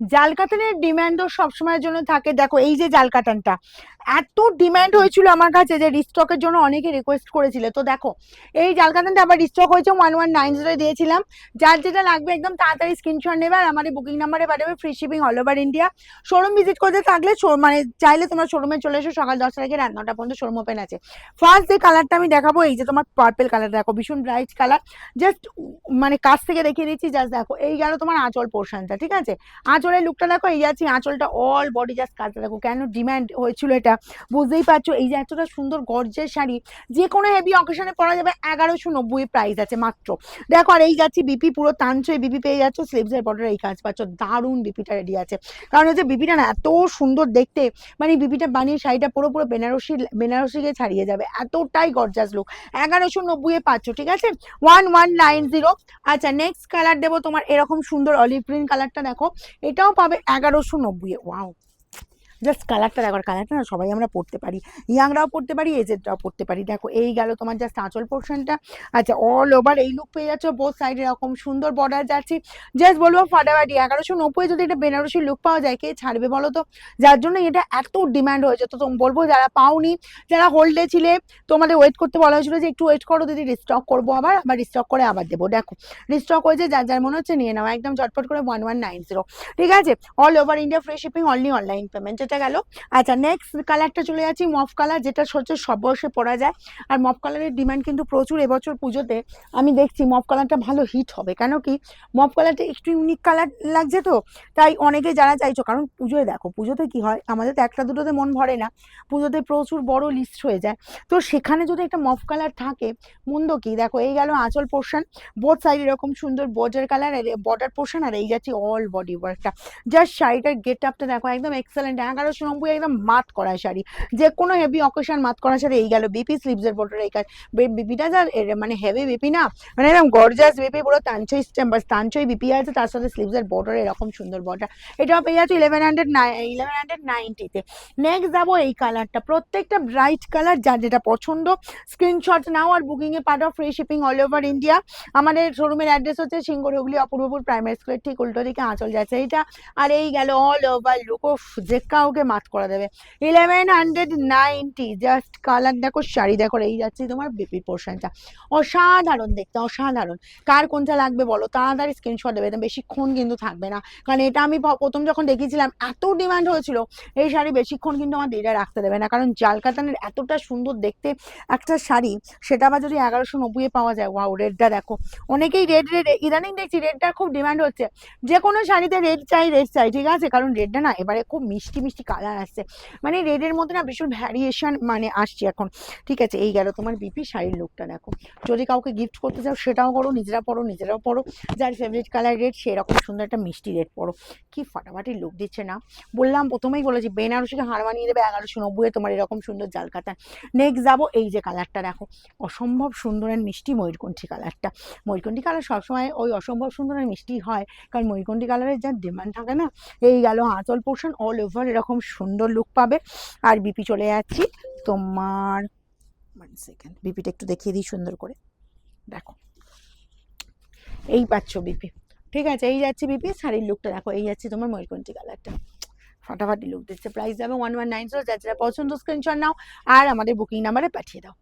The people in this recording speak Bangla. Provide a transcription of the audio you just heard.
জাল কাতানের ডিমান্ডও সবসময়ের জন্য থাকে। দেখো এই যে জাল কাতানটা এত ডিম্যান্ড হয়েছিল আমার কাছে যে রিস্টকের জন্য অনেকে রিকোয়েস্ট করেছিল। তো দেখো এই জালকাতানটা আবার রিস্টক হয়েছে ওয়ান ওয়ান নাইন জিরো দিয়েছিলাম। যার যেটা লাগবে একদম তাড়াতাড়ি স্ক্রিনশট নেবে আর আমাদের বুকিং নাম্বারে পাঠাবে free shipping all over India showroom visit করতে থাকলে শো- মানে চাইলে তোমরা শোরুমে চলে এসো সকাল দশটা থেকে রাত নটা পর্যন্ত শোরুম ওপেন আছে। ফার্স্ট যে কালারটা আমি দেখাবো এই যে তোমার পার্পেল কালার দেখো ভীষণ ব্রাইট কালার জাস্ট মানে কাছ থেকে দেখিয়ে দিচ্ছি জাস্ট দেখো এই গেল তোমার আঁচল পোর্শনটা ঠিক আছে? আঁচলের লুকটা দেখো এই যাচ্ছি আঁচলটা অল বডি জাস্ট কাজটা দেখো কেন ডিম্যান্ড হয়েছিল এটা? বুঝতেই পারছ, এই যে এতটা সুন্দর গর্জের শাড়ি, যে কোনো হেভি অকেশনে পরা যাবে এগারোশো নব্বই প্রাইস আছে মাত্র। দেখো, আর এই যাচ্ছি বিপি পুরো টানছই বিপি পেয়ে যাচ্ছ স্লিভসের বর্ডার এই কাজ পাচ্ছ, দারুণ বিপিটা রেডি আছে। কারণ হচ্ছে বিপিটা না এত সুন্দর দেখতে মানে বিপিটা বানিয়ে শাড়িটা পুরো পুরো বেনারসি বেনারসিকে ছাড়িয়ে যাবে, এতটাই গর্জাস লুক এগারোশো নব্বই পাচ্ছ, ঠিক আছে? ওয়ান ওয়ান নাইন জিরো আচ্ছা নেক্সট কালার দেবো তোমার, এরকম সুন্দর অলিভ গ্রিন কালারটা দেখো, এটাও পাবে এগারোশো নব্বই ওয়াও জাস্ট কালারটা দেখো কালারটা না সবাই আমরা পড়তে পারি। ইয়াংরাও পড়তে পারি এজেডরাও পড়তে পারি। দেখো, এই গেল তোমার জাস্ট আঁচল পোর্শনটা আচ্ছা অল ওভার এই লুক পেয়ে যাচ্ছ বোথ সাইডে এরকম সুন্দর বর্ডার যাচ্ছে। জাস্ট বলব ফাটাফাটি, এগারোশো নব্বই যদি এটা বেনারসি লুক পাওয়া যায়, কে ছাড়বে বলো তো? যার জন্য এটা এত ডিমান্ড হয়েছে। তো বলব যারা পাওনি, যারা হোল্ডে ছিলে, তোমাদের ওয়েট করতে বলা হয়েছিল যে একটু ওয়েট করো, দিদি রিস্টক করব আবার আবার রিস্টক করে আবার দেবো। দেখো রিস্টক হয়েছে, যার যার মনে হচ্ছে, নিয়ে নাও। একদম চটপট করে ওয়ান ওয়ান নাইন জিরো ঠিক আছে? All over India free shipping only online payment যেটা গেল। আচ্ছা নেক্সট কালারটা চলে যাচ্ছি মফ কালার যেটা হচ্ছে সব বয়সে পরা যায়। আর মফ কালারের ডিমান্ড কিন্তু প্রচুর এবছর পুজোতে। আমি দেখছি মফ কালারটা ভালো হিট হবে। কেন কি? মফ কালারটা একটু ইউনিক কালার লাগছে তো, তাই অনেকে যারা চাইছো, কারণ পুজোয় দেখো, পুজোতে কি হয়? আমাদের তো একটা দুটোতে মন ভরে না। পুজোতে প্রচুর বড় লিস্ট হয়ে যায়। তো সেখানে যদি একটা মফ কালার থাকে, মন্দ কি? দেখো, এই গেল আঁচল পোর্শন বোথ সাইড এরকম সুন্দর বর্ডার কালার আর বর্ডার পোর্শন আর এই যাচ্ছে অল বডি ওয়ার্কটা জাস্ট শাড়িটার গেট আপটা দেখো, একদম এক্সেলেন্ট এগারোশো নব্বই একদম মাত করা শাড়ি। যে কোনো হেভি অকেশন মাত করা শাড়ি এই গেল বিপি স্লিভসের বর্ডার এই কাজ। বিপিটা যা মানে হেভি বিপি না মানে একদম গর্জাস বিপি পুরো তাঞ্চই স্টেম্বার তাঞ্চই বিপি আছে, তার সাথে স্লিভসের বর্ডার এরকম সুন্দর বর্ডার এটাও পেয়ে যাচ্ছে ইলেভেন হান্ড্রেড ইলেভেন হান্ড্রেড নাইনটিতে নেক্সট যাব এই কালারটা প্রত্যেকটা ব্রাইট কালার যার যেটা পছন্দ। স্ক্রিনশট নাও আর বুকিংয়ে পাঠাও free shipping all over India আমাদের শোরুমের অ্যাড্রেস হচ্ছে সিঙ্গুর হুগলি, অপূর্বপুর প্রাইমারি স্কুলের ঠিক উল্টো দিকে আঁচল যাচ্ছে এইটা। আর এই গেল অল ওভার লুক যে কাউকে মাত করে দেবে। Eleven hundred ninety just colour দেখো, শাড়ি দেখো, এই যাচ্ছে তোমার বিপি পোর্শনটা অসাধারণ দেখতে, অসাধারণ। কার কোনটা লাগবে বলো? তাড়াতাড়ি স্ক্রিনশট দেবে বেশিক্ষণ কিন্তু থাকবে না। কারণ এটা আমি প্রথম যখন দেখিয়েছিলাম, এত ডিমান্ড হয়েছিল, এই শাড়ি বেশিক্ষণ কিন্তু আমার দিদিরা রাখতে দেবে না। কারণ জাল কাতানের এতটা সুন্দর দেখতে একটা শাড়ি, সেটা আবার যদি এগারোশো নব্বইয়ে পাওয়া যায় ওয়াও রেডটা দেখো। অনেকেই রেড রেড ইদানিং দেখছি রেডটার খুব ডিমান্ড হচ্ছে। যে কোনো শাড়িতে রেড চাই রেড চাই, ঠিক আছে? কারণ রেডটা না, এবারে খুব মিষ্টি মিষ্টি কালার আসছে। মানে রেডের মধ্যে না ভীষণ ভ্যারিয়েশন মানে আসছে এখন। ঠিক আছে, এই গেল তোমার বিপি শাড়ির লুকটা দেখো। যদি কাউকে গিফট করতে চাও, সেটাও করো, নিজেরা পড়ো নিজেরাও পড়ো যার ফেভারিট কালার রেড সেরকম সুন্দর একটা মিষ্টি রেড পড়ো কি ফাটাফাটি লুক দিচ্ছে না? বললাম, প্রথমেই বলেছি, বেনারসিকে হার বানিয়ে দেবে এগারোশো নব্বইয়ে তোমার এরকম সুন্দর জাল নেক্সট যাব এই যে কালারটা দেখো। অসম্ভব সুন্দর আর মিষ্টি ময়ূরকণ্ঠী কালারটা ময়ূরকণ্ঠী কালার সবসময় ওই অসম্ভব সুন্দর আর মিষ্টি হয়। কারণ ময়ূরকণ্ঠী কালারের যা ডিমান্ড থাকে না, এই গেল আঁচল পোর্শন অল ওভার এরকম সুন্দর লুক পাবে। আর বিপি চলে যাচ্ছি। তোমার সেকেন্ড বিপিটা একটু দেখিয়ে দিই সুন্দর করে। দেখো, এই পাচ্ছ বিপি ঠিক আছে, এই যাচ্ছে বিপি শাড়ির লুকটা দেখো, এই যাচ্ছে তোমার ময়ূরকণ্ঠী কালারটা ফাটাফাটি লুক দিচ্ছে প্রাইস যাবে ওয়ান ওয়ান নাইন জিরো যারা পছন্দ স্ক্রিনশট নাও, আর আমাদের বুকিং নাম্বারে পাঠিয়ে দাও।